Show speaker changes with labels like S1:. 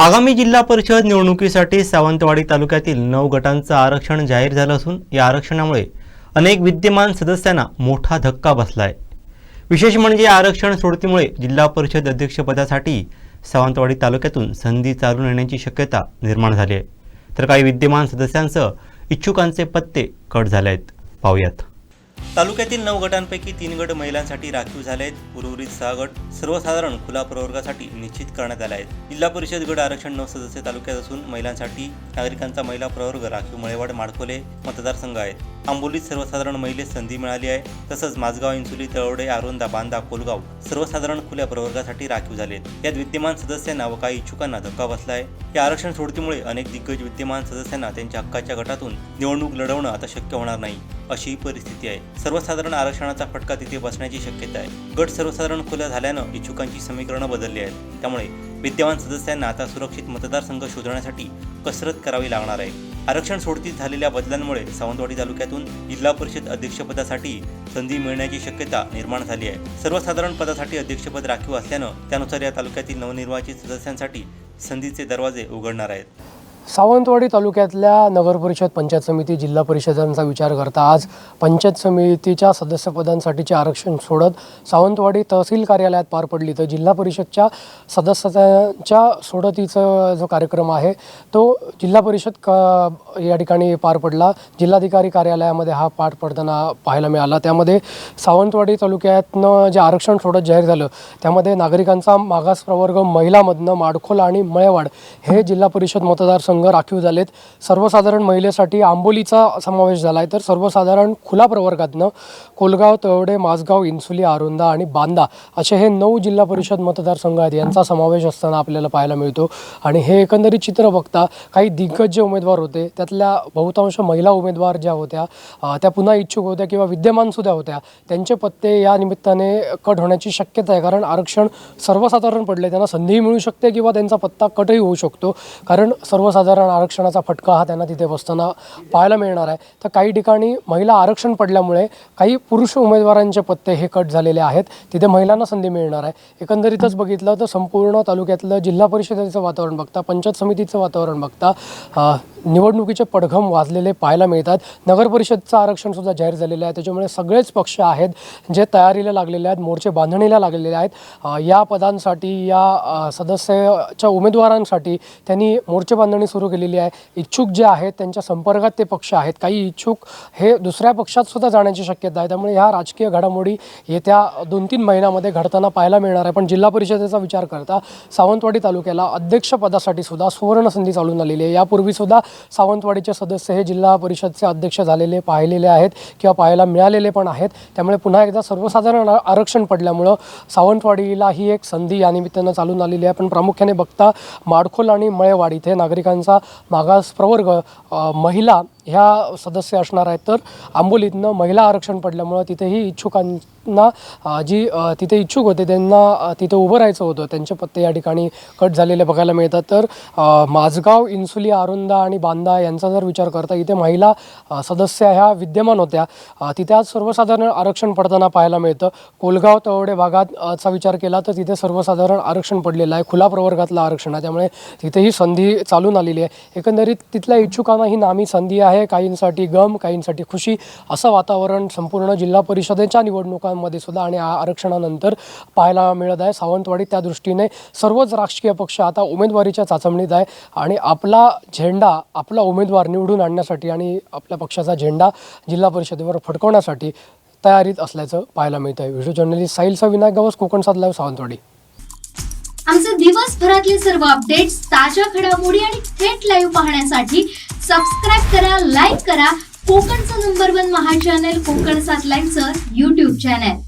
S1: आगामी जिल्हा परिषद निवडणुकीसाठी सावंतवाडी तालुक्यातील नऊ गटांचं आरक्षण जाहीर झालं असून या आरक्षणामुळे अनेक विद्यमान सदस्यांना मोठा धक्का बसला आहे विशेष म्हणजे या आरक्षण सोडतीमुळे जिल्हा परिषद अध्यक्षपदासाठी सावंतवाडी तालुक्यातून संधी चालून येण्याची शक्यता निर्माण झाली आहे. तर काही विद्यमान सदस्यांसह इच्छुकांचे पत्ते कट झाले आहेत पाहूयात. तालुक्यातील नऊ गटांपैकी तीन गट महिलांसाठी राखीव झाले आहेत उर्वरित सहा गट सर्वसाधारण खुला प्रवर्गासाठी निश्चित करण्यात आले आहेत. जिल्हा परिषद गट आरक्षण नऊ सदस्य तालुक्यात असून महिलांसाठी नागरिकांचा महिला प्रवर्ग राखीव मळेवाड माडखोले मतदारसंघ आहेत. आंबोलीत सर्वसाधारण महिलेस संधी मिळाली आहे. तसंच माझगाव इंसुली तळवडे आरोंदा बांदा कोलगाव सर्वसाधारण खुल्या प्रवर्गासाठी राखीव झालेत. यात विद्यमान सदस्यांना व काही इच्छुकांना धक्का बसला आहे. या आरक्षण सोडतीमुळे अनेक दिग्गज विद्यमान सदस्यांना त्यांच्या हक्काच्या गटातून निवडणूक लढवणं आता शक्य होणार नाही. अशी परिस्थिती आहे. सर्वसाधारण आरक्षणाचा फटका तिथे बसण्याची शक्यता आहे. गट सर्वसाधारण खुल्या झाल्यानं इच्छुकांची समीकरणं बदलली आहेत. त्यामुळे विद्यमान सदस्यांना आता सुरक्षित मतदारसंघ शोधण्यासाठी कसरत करावी लागणार आहे. आरक्षण सोडतीत झालेल्या बदलांमुळे सावंतवाडी तालुक्यातून जिल्हा परिषद अध्यक्षपदासाठी संधी मिळण्याची शक्यता निर्माण झाली आहे. सर्वसाधारण पदासाठी अध्यक्षपद राखीव असल्यानं त्यानुसार या तालुक्यातील नवनिर्वाचित सदस्यांसाठी संधीचे दरवाजे उघडणार आहेत.
S2: सावंतवाडी तालुक्यातल्या नगरपरिषद पंचायत समिती जिल्हा परिषदांचा विचार करता आज पंचायत समितीच्या सदस्यपदांसाठीचे आरक्षण सोडत सावंतवाडी तहसील कार्यालयात पार पडली. तर जिल्हा परिषदच्या सदस्यांच्या सोडतीचा जो कार्यक्रम आहे तो जिल्हा परिषद क या ठिकाणी पार पडला. जिल्हाधिकारी कार्यालयामध्ये हा पाठ पडताना पाहायला मिळाला. त्यामध्ये सावंतवाडी तालुक्यातनं जे आरक्षण सोडत जाहीर झालं त्यामध्ये नागरिकांचा मागास प्रवर्ग महिलामधनं माडखोल आणि मळेवाड हे जिल्हा परिषद मतदार संघ राखीव झालेत. सर्वसाधारण महिलेसाठी आंबोलीचा समावेश झाला आहे तर सर्वसाधारण खुला प्रवर्गातनं कोलगाव तळवडे माझगाव इन्सुली आरोंदा आणि बांदा असे हे नऊ जिल्हा परिषद मतदारसंघ आहेत. यांचा समावेश असताना आपल्याला पाहायला मिळतो. आणि हे एकंदरीत चित्र बघता काही दिग्गज जे उमेदवार होते त्यातल्या बहुतांश महिला उमेदवार ज्या होत्या त्या पुन्हा इच्छुक होत्या किंवा विद्यमानसुद्धा होत्या. त्यांचे पत्ते या निमित्ताने कट होण्याची शक्यता आहे. कारण आरक्षण सर्वसाधारण पडले त्यांना संधीही मिळू शकते किंवा त्यांचा पत्ता कटही होऊ शकतो. कारण सर्वसाधारण आरक्षणाचा फटका हा त्यांना तिथे बसताना पाहायला मिळणार आहे. तर काही ठिकाणी महिला आरक्षण पडल्यामुळे काही पुरुष उमेदवारांचे पत्ते हे कट झालेले आहेत. तिथे महिलांना संधी मिळणार आहे. एकंदरीतच बघितलं तर संपूर्ण तालुक्यातलं जिल्हा परिषदेचं वातावरण बघता पंचायत समितीचं वातावरण बघता निवडणुकीचे पडघम वाजलेले पाहायला मिळतात. नगर परिषदचं आरक्षणसुद्धा जाहीर झालेलं आहे. त्याच्यामुळे सगळेच पक्ष आहेत जे तयारीला लागलेले आहेत मोर्चे बांधणीला लागलेले आहेत. या पदांसाठी या सदस्याच्या उमेदवारांसाठी त्यांनी मोर्चे बांधणी सुरू केलेली आहे. इच्छुक जे आहेत त्यांच्या संपर्कात ते पक्ष आहेत. काही इच्छुक हे दुसऱ्या पक्षात सुद्धा जाण्याची शक्यता आहे. त्यामुळे ह्या राजकीय घडामोडी येत्या दोन तीन महिन्यामध्ये घडताना पाहायला मिळणार आहे. पण जिल्हा परिषदेचा विचार करता सावंतवाडी तालुक्याला अध्यक्षपदासाठी सुद्धा सुवर्ण संधी चालून आलेली आहे. यापूर्वी सुद्धा सावंतवाडीचे सदस्य हे जिल्हा परिषदचे अध्यक्ष झालेले पाहिलेले आहेत किंवा पाहायला मिळालेले पण आहेत. त्यामुळे पुन्हा एकदा सर्वसाधारण आरक्षण पडल्यामुळं सावंतवाडीला ही एक संधी या निमित्तानं चालून आलेली आहे. पण प्रामुख्याने बघता माडखोल आणि मळेवाडी इथे नागरिकांचा मागास प्रवर्ग महिला ह्या सदस्य असणार आहेत. तर आंबोलीतनं महिला आरक्षण पडल्यामुळं तिथेही इच्छुकांना जी तिथे इच्छुक होते त्यांना तिथे उभं राहायचं होतं. त्यांचे पत्ते या ठिकाणी कट झालेले बघायला मिळतात. तर माझगाव इन्सुली आरुंदा आणि बांदा यांचा जर विचार करता इथे महिला सदस्य ह्या विद्यमान होत्या. तिथे आज सर्वसाधारण आरक्षण पडताना पाहायला मिळतं. कोलगाव तवडे भागात विचार केला तर तिथे सर्वसाधारण आरक्षण पडलेलं आहे. खुला प्रवर्गातलं आरक्षण आहे. त्यामुळे तिथेही संधी चालून आलेली आहे. एकंदरीत तिथल्या इच्छुकांना ही नामी संधी आहे. आहे. काहींसाठी गम काहींसाठी खुशी असं वातावरण संपूर्ण जिल्हा परिषदेच्या निवडणुकांमध्ये सुद्धा आणि आरक्षणानंतर पाहायला मिळत आहे. सावंतवाडी त्या दृष्टीने सर्वच राजकीय पक्ष आता उमेदवारीच्या चाचणीत आहे आणि आपला झेंडा आपला उमेदवार निवडून आणण्यासाठी आणि आपल्या पक्षाचा झेंडा जिल्हा परिषदेवर फडकवण्यासाठी तयारीत असल्याचं पाहायला मिळतं आहे व्हिडिओ जर्नलिस्ट साहिलचा विनायक गवस कोकण साधला सावंतवाडी.
S3: आमचे दिवसभरातले सर्व अपडेट्स ताज्या घडामोडी आणि थेट लाईव्ह पाहण्यासाठी सबस्क्राईब करा लाईक करा. कोकणचं नंबर वन महा चॅनल कोकण सातलाईनचं लाईव्हचं युट्यूब चॅनल